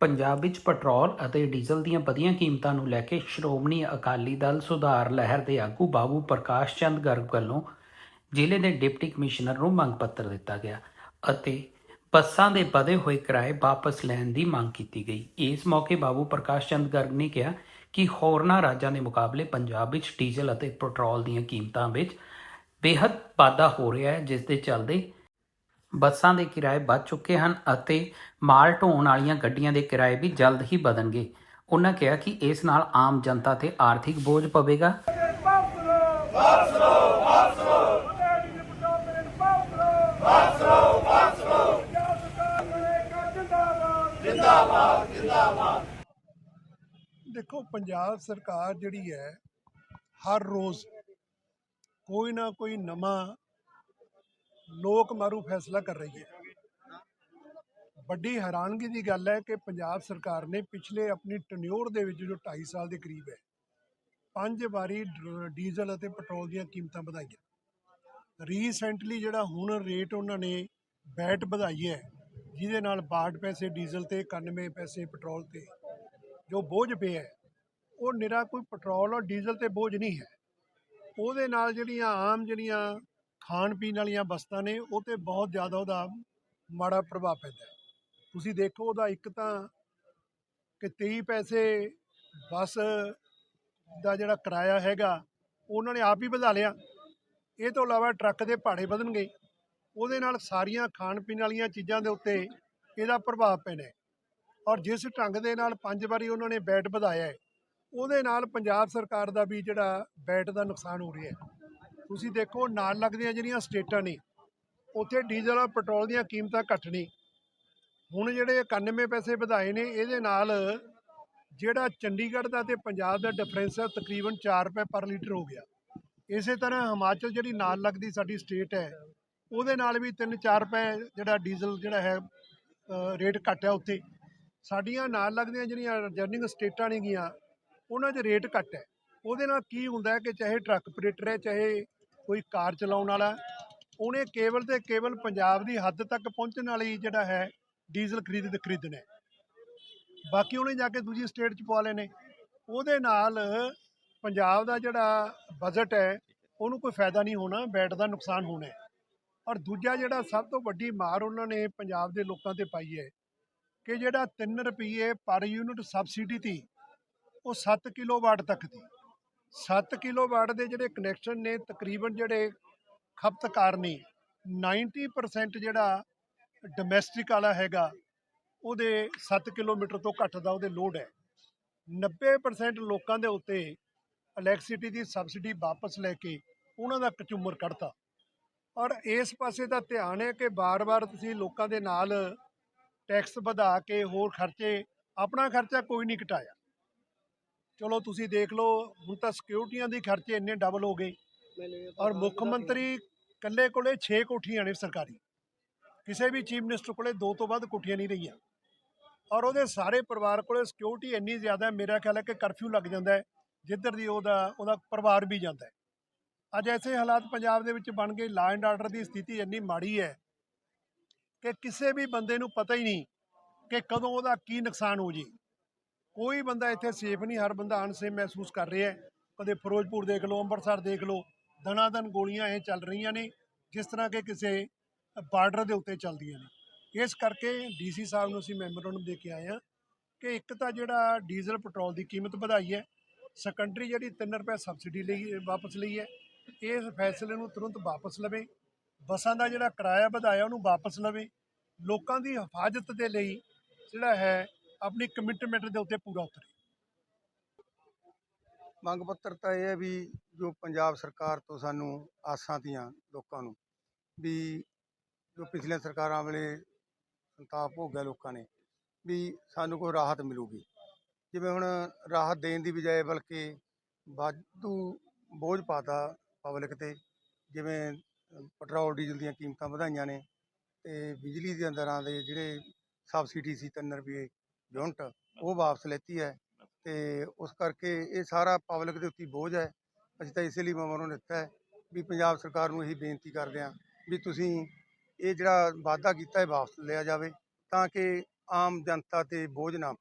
ਪੰਜਾਬ ਵਿੱਚ ਪੈਟਰੋਲ ਅਤੇ ਡੀਜ਼ਲ ਦੀਆਂ ਵਧੀਆਂ ਕੀਮਤਾਂ ਨੂੰ ਲੈ ਕੇ ਸ਼੍ਰੋਮਣੀ ਅਕਾਲੀ ਦਲ ਸੁਧਾਰ ਲਹਿਰ ਦੇ ਆਗੂ ਬਾਬੂ ਪ੍ਰਕਾਸ਼ ਚੰਦ ਗਰਗ ਵੱਲੋਂ ਜ਼ਿਲ੍ਹੇ ਦੇ ਡਿਪਟੀ ਕਮਿਸ਼ਨਰ ਨੂੰ ਮੰਗ ਪੱਤਰ ਦਿੱਤਾ ਗਿਆ ਅਤੇ ਬੱਸਾਂ ਦੇ ਵਧੇ ਹੋਏ ਕਿਰਾਏ ਵਾਪਸ ਲੈਣ ਦੀ ਮੰਗ ਕੀਤੀ ਗਈ। ਇਸ ਮੌਕੇ ਬਾਬੂ ਪ੍ਰਕਾਸ਼ ਚੰਦ ਗਰਗ ਨੇ ਕਿਹਾ ਕਿ ਹੋਰਨਾਂ ਰਾਜਾਂ ਦੇ ਮੁਕਾਬਲੇ ਪੰਜਾਬ ਵਿੱਚ ਡੀਜ਼ਲ ਅਤੇ ਪੈਟਰੋਲ ਦੀਆਂ ਕੀਮਤਾਂ ਵਿੱਚ ਬੇहद ਵਾਧਾ ਹੋ ਰਿਹਾ ਹੈ, ਜਿਸ ਦੇ ਚੱਲਦੇ ਬੱਸਾਂ ਦੇ ਕਿਰਾਏ ਵੱਧ ਚੁੱਕੇ ਹਨ ਅਤੇ ਮਾਲ ਢੋਣ ਵਾਲੀਆਂ ਗੱਡੀਆਂ ਦੇ ਕਿਰਾਏ ਵੀ ਜਲਦ ਹੀ ਵਧਣਗੇ। ਉਹਨਾਂ ਕਿਹਾ ਕਿ ਇਸ ਨਾਲ ਆਮ ਜਨਤਾ ਤੇ ਆਰਥਿਕ ਬੋਝ ਪਵੇਗਾ। ਦੇਖੋ, ਪੰਜਾਬ ਸਰਕਾਰ ਜਿਹੜੀ ਹੈ, ਹਰ ਰੋਜ਼ ਕੋਈ ਨਾ ਕੋਈ ਨਵਾਂ ਲੋਕ ਮਾਰੂ ਫੈਸਲਾ ਕਰ ਰਹੀ ਹੈ। ਵੱਡੀ ਹੈਰਾਨਗੀ ਦੀ ਗੱਲ ਹੈ ਕਿ ਪੰਜਾਬ ਸਰਕਾਰ ਨੇ ਪਿਛਲੇ ਆਪਣੀ ਟਨਿਓਰ ਦੇ ਵਿੱਚ ਜੋ 2.5 ਸਾਲ ਦੇ ਕਰੀਬ ਹੈ ਪੰਜ ਵਾਰੀ ਡੀਜ਼ਲ ਅਤੇ ਪੈਟਰੋਲ ਦੀਆਂ ਕੀਮਤਾਂ ਵਧਾਈਆਂ। ਰੀਸੈਂਟਲੀ ਜਿਹੜਾ ਹੁਣ ਰੇਟ ਉਹਨਾਂ ਨੇ ਬੈਟ ਵਧਾਈ ਹੈ ਜਿਹਦੇ ਨਾਲ 62 ਪੈਸੇ ਡੀਜ਼ਲ ਤੇ 91 ਪੈਸੇ ਪੈਟਰੋਲ ਤੇ ਜੋ ਬੋਝ ਪਿਆ ਹੈ, ਉਹ ਨਿਰਾ ਕੋਈ ਪੈਟਰੋਲ ਔਰ ਡੀਜ਼ਲ ਤੇ ਬੋਝ ਨਹੀਂ ਹੈ। ਉਹਦੇ ਨਾਲ ਜਿਹੜੀਆਂ ਆਮ ਜਿਹੜੀਆਂ ਖਾਣ ਪੀਣ ਵਾਲੀਆਂ ਵਸਤਾਂ ਨੇ, ਉਹ ਤੇ ਬਹੁਤ ਜ਼ਿਆਦਾ ਉਹਦਾ ਮਾੜਾ ਪ੍ਰਭਾਵ ਪੈਂਦਾ ਤੁਸੀਂ ਦੇਖੋ ਉਹਦਾ ਇੱਕ ਤਾਂ ਕਿ 23 ਪੈਸੇ ਬੱਸ ਦਾ ਜਿਹੜਾ ਕਿਰਾਇਆ ਹੈਗਾ, ਉਹਨਾਂ ਨੇ ਆਪ ਹੀ ਵਧਾ ਲਿਆ। ਇਹ ਤੋਂ ਇਲਾਵਾ ਟਰੱਕ ਦੇ ਭਾੜੇ ਵਧਣਗੇ। ਉਹਦੇ ਨਾਲ ਸਾਰੀਆਂ ਖਾਣ ਪੀਣ ਵਾਲੀਆਂ ਚੀਜ਼ਾਂ ਦੇ ਉੱਤੇ ਇਹਦਾ ਪ੍ਰਭਾਵ ਪੈਣਾ ਔਰ ਜਿਸ ਢੰਗ ਦੇ ਨਾਲ ਪੰਜ ਵਾਰੀ ਉਹਨਾਂ ਨੇ ਬੈਟ ਵਧਾਇਆ ਹੈ, ਉਹਦੇ ਨਾਲ ਪੰਜਾਬ ਸਰਕਾਰ ਦਾ ਵੀ ਜਿਹੜਾ ਬੈਟ ਦਾ ਨੁਕਸਾਨ ਹੋ ਰਿਹਾ ਹੈ। ਤੁਸੀਂ ਦੇਖੋ, ਨਾਲ ਲੱਗਦੀਆਂ ਜਿਹੜੀਆਂ ਸਟੇਟਾਂ ਨੇ, ਉੱਥੇ ਡੀਜ਼ਲ ਔਰ ਪੈਟਰੋਲ ਦੀਆਂ ਕੀਮਤਾਂ ਘੱਟ ਨੇ। ਹੁਣ ਜਿਹੜੇ 91 ਪੈਸੇ ਵਧਾਏ ਨੇ, ਇਹਦੇ ਨਾਲ ਜਿਹੜਾ ਚੰਡੀਗੜ੍ਹ ਦਾ ਤੇ ਪੰਜਾਬ ਦਾ ਡਿਫਰੈਂਸ ਹੈ ਤਕਰੀਬਨ 4 ਰੁਪਏ ਪਰ ਲੀਟਰ ਹੋ ਗਿਆ। ਇਸੇ ਤਰ੍ਹਾਂ ਹਿਮਾਚਲ ਜਿਹੜੀ ਨਾਲ ਲੱਗਦੀ ਸਾਡੀ ਸਟੇਟ ਹੈ, ਉਹਦੇ ਨਾਲ ਵੀ 3-4 ਰੁਪਏ ਜਿਹੜਾ ਡੀਜ਼ਲ ਜਿਹੜਾ ਹੈ ਰੇਟ ਘੱਟ ਹੈ ਉੱਥੇ। ਸਾਡੀਆਂ ਨਾਲ ਲੱਗਦੀਆਂ ਜਿਹੜੀਆਂ ਜਰਨਿੰਗ ਸਟੇਟਾਂ ਨੇਗੀਆਂ, ਉਹਨਾਂ 'ਚ ਰੇਟ ਘੱਟ ਹੈ। ਉਹਦੇ ਨਾਲ ਕੀ ਹੁੰਦਾ ਕਿ ਚਾਹੇ ਟਰੱਕ ਆਪਰੇਟਰ ਹੈ, ਚਾਹੇ ਕੋਈ ਕਾਰ ਚਲਾਉਣ ਵਾਲਾ, ਉਹਨੇ ਕੇਵਲ ਤੇ ਕੇਵਲ ਪੰਜਾਬ ਦੀ ਹੱਦ ਤੱਕ ਪਹੁੰਚਣ ਵਾਲੀ ਜਿਹੜਾ ਹੈ ਡੀਜ਼ਲ ਖਰੀਦ ਖਰੀਦਣਾ ਬਾਕੀ ਉਹਨੇ ਜਾ ਕੇ ਦੂਜੀ ਸਟੇਟ 'ਚ ਪਵਾ ਲੈਣੇ। ਉਹਦੇ ਨਾਲ ਪੰਜਾਬ ਦਾ ਜਿਹੜਾ ਬਜਟ ਹੈ, ਉਹਨੂੰ ਕੋਈ ਫਾਇਦਾ ਨਹੀਂ ਹੋਣਾ, ਬੈਟ ਦਾ ਨੁਕਸਾਨ ਹੋਣਾ ਔਰ ਦੂਜਾ ਜਿਹੜਾ ਸਭ ਤੋਂ ਵੱਡੀ ਮਾਰ ਉਹਨਾਂ ਨੇ ਪੰਜਾਬ ਦੇ ਲੋਕਾਂ ਤੇ ਪਾਈ ਹੈ ਕਿ ਜਿਹੜਾ 3 ਰੁਪਏ ਪਰ ਯੂਨਿਟ ਸਬਸਿਡੀ ਤੀ, ਉਹ 7 ਕਿਲੋਵਾਟ ਤੱਕ ਦੀ 7 ਕਿਲੋਵਾਟ ਦੇ ਜਿਹੜੇ ਕਨੈਕਸ਼ਨ ਨੇ, ਤਕਰੀਬਨ ਜਿਹੜੇ ਖਪਤਕਾਰ ਨੇ 90% ਜਿਹੜਾ ਡੋਮੈਸਟਿਕ ਵਾਲਾ ਹੈਗਾ, ਉਹਦੇ 7 ਕਿਲੋਮੀਟਰ ਤੋਂ ਘੱਟ ਦਾ ਉਹਦੇ ਲੋਡ ਹੈ। 90% ਲੋਕਾਂ ਦੇ ਉੱਤੇ ਇਲੈਕਟ੍ਰਿਸਿਟੀ ਦੀ ਸਬਸਿਡੀ ਵਾਪਸ ਲੈ ਕੇ ਉਹਨਾਂ ਦਾ ਕਚੂਮਰ ਕੱਢਤਾ। ਔਰ ਇਸ ਪਾਸੇ ਦਾ ਧਿਆਨ ਹੈ ਕਿ ਬਾਰ-ਬਾਰ ਤੁਸੀਂ ਲੋਕਾਂ ਦੇ ਨਾਲ ਟੈਕਸ ਵਧਾ ਕੇ ਹੋਰ ਖਰਚੇ, ਆਪਣਾ ਖਰਚਾ ਕੋਈ ਨਹੀਂ ਘਟਾਇਆ। ਚਲੋ ਤੁਸੀਂ ਦੇਖ ਲਓ ਹੁਣ ਤਾਂ ਸਿਕਿਉਰਟੀਆਂ ਦੇ ਖਰਚੇ ਇੰਨੇ ਡਬਲ ਹੋ ਗਏ। ਔਰ ਮੁੱਖ ਮੰਤਰੀ ਕੱਲੇ ਕੋਲੇ 6 ਕੋਠੀਆਂ ਨੇ ਸਰਕਾਰੀ। ਕਿਸੇ ਵੀ ਚੀਫ ਮਿਨਿਸਟਰ ਕੋਲੇ ਦੋ ਤੋਂ ਵੱਧ ਕੋਠੀਆਂ ਨਹੀਂ ਰਹੀਆਂ। ਔਰ ਉਹਦੇ ਸਾਰੇ ਪਰਿਵਾਰ ਕੋਲੇ ਸਿਕਿਉਰਿਟੀ ਇੰਨੀ ਜ਼ਿਆਦਾ ਮੇਰਾ ਖਿਆਲ ਹੈ ਕਿ ਕਰਫਿਊ ਲੱਗ ਜਾਂਦਾ ਹੈ ਜਿੱਧਰ ਦੀ ਉਹਦਾ ਉਹਦਾ ਪਰਿਵਾਰ ਵੀ ਜਾਂਦਾ ਹੈ। ਅੱਜ ਐਸੇ ਹਾਲਾਤ ਪੰਜਾਬ ਦੇ ਵਿੱਚ ਬਣ ਗਏ ਲਾ ਐਂਡ ਆਰਡਰ ਦੀ ਸਥਿਤੀ ਇੰਨੀ ਮਾੜੀ ਹੈ ਕਿ ਕਿਸੇ ਵੀ ਬੰਦੇ ਨੂੰ ਪਤਾ ਹੀ ਨਹੀਂ ਕਿ ਕਦੋਂ ਉਹਦਾ ਕੀ ਨੁਕਸਾਨ ਹੋ ਜੇ। ਕੋਈ ਬੰਦਾ ਇੱਥੇ ਸੇਫ ਨਹੀਂ, ਹਰ ਬੰਦਾ ਅਨਸੇਫ ਮਹਿਸੂਸ ਕਰ ਰਿਹਾ ਕਦੇ ਫਿਰੋਜ਼ਪੁਰ ਦੇਖ ਲਓ, ਅੰਮ੍ਰਿਤਸਰ ਦੇਖ ਲਓ, ਦਨਾਦਨ ਗੋਲੀਆਂ ਇਹ ਚੱਲ ਰਹੀਆਂ ਨੇ, ਜਿਸ ਤਰ੍ਹਾਂ ਕਿ ਕਿਸੇ ਬਾਰਡਰ ਦੇ ਉੱਤੇ ਚੱਲਦੀਆਂ ਨੇ। ਇਸ ਕਰਕੇ ਡੀਸੀ ਸਾਹਿਬ ਨੂੰ ਅਸੀਂ ਮੈਮੋਰੰਡਮ ਦੇ ਕੇ ਆਏ ਹਾਂ ਕਿ ਇੱਕ ਤਾਂ ਜਿਹੜਾ ਡੀਜ਼ਲ ਪੈਟਰੋਲ ਦੀ ਕੀਮਤ ਵਧਾਈ ਹੈ ਸੈਕੰਡਰੀ ਜਿਹੜੀ 3 ਰੁਪਏ ਸਬਸਿਡੀ ਲਈ ਵਾਪਸ ਲਈ ਹੈ, ਇਸ ਫੈਸਲੇ ਨੂੰ ਤੁਰੰਤ ਵਾਪਸ ਲਵੇ, ਬੱਸਾਂ ਦਾ ਜਿਹੜਾ ਕਿਰਾਇਆ ਵਧਾਇਆ ਉਹਨੂੰ ਵਾਪਸ ਲਵੇ, ਲੋਕਾਂ ਦੀ ਹਿਫਾਜ਼ਤ ਦੇ ਲਈ ਜਿਹੜਾ ਹੈ ਆਪਣੀ ਕਮਿਟਮੈਂਟ ਦੇ ਉੱਤੇ ਪੂਰਾ ਉਤਰੇ। ਮੰਗ ਪੱਤਰ ਤਾਂ ਇਹ ਹੈ ਵੀ ਜੋ ਪੰਜਾਬ ਸਰਕਾਰ ਤੋਂ ਸਾਨੂੰ ਆਸਾਂ ਤੀਆਂ ਲੋਕਾਂ ਨੂੰ, ਵੀ ਜੋ ਪਿਛਲੀਆਂ ਸਰਕਾਰਾਂ ਵੇਲੇ ਸੰਤਾਪ ਭੋਗਿਆ ਲੋਕਾਂ ਨੇ, ਵੀ ਸਾਨੂੰ ਕੋਈ ਰਾਹਤ ਮਿਲੂਗੀ। ਜਿਵੇਂ ਹੁਣ ਰਾਹਤ ਦੇਣ ਦੀ ਬਜਾਏ ਬਲਕਿ ਵਾਧੂ ਬੋਝ ਪਾਤਾ ਪਬਲਿਕ ਤੇ, ਜਿਵੇਂ ਪੈਟਰੋਲ, ਡੀਜ਼ਲ ਦੀਆਂ ਕੀਮਤਾਂ ਵਧਾਈਆਂ ਨੇ ਤੇ ਬਿਜਲੀ ਦੀਆਂ ਦਰਾਂ ਦੇ ਜਿਹੜੇ ਸਬਸਿਡੀ ਸੀ 3 ਰੁਪਏ ਯੂਨਿਟ ਉਹ ਵਾਪਸ ਲੈਤੀ ਹੈ ਤੇ ਉਸ ਕਰਕੇ ਇਹ ਸਾਰਾ ਪਬਲਿਕ ਦੇ ਉੱਤੇ ਬੋਝ ਹੈ। ਅਸੀਂ ਤਾਂ ਇਸੇ ਲਈ ਮਮਰੋਂ ਦਿੱਤਾ ਹੈ ਵੀ ਪੰਜਾਬ ਸਰਕਾਰ ਨੂੰ ਇਹੀ ਬੇਨਤੀ ਕਰਦੇ ਹਾਂ ਵੀ ਤੁਸੀਂ ਇਹ ਜਿਹੜਾ ਵਾਅਦਾ ਕੀਤਾ ਹੈ ਵਾਪਸ ਲਿਆ ਜਾਵੇ ਤਾਂ ਕਿ ਆਮ ਜਨਤਾ ਤੇ ਬੋਝ ਨਾ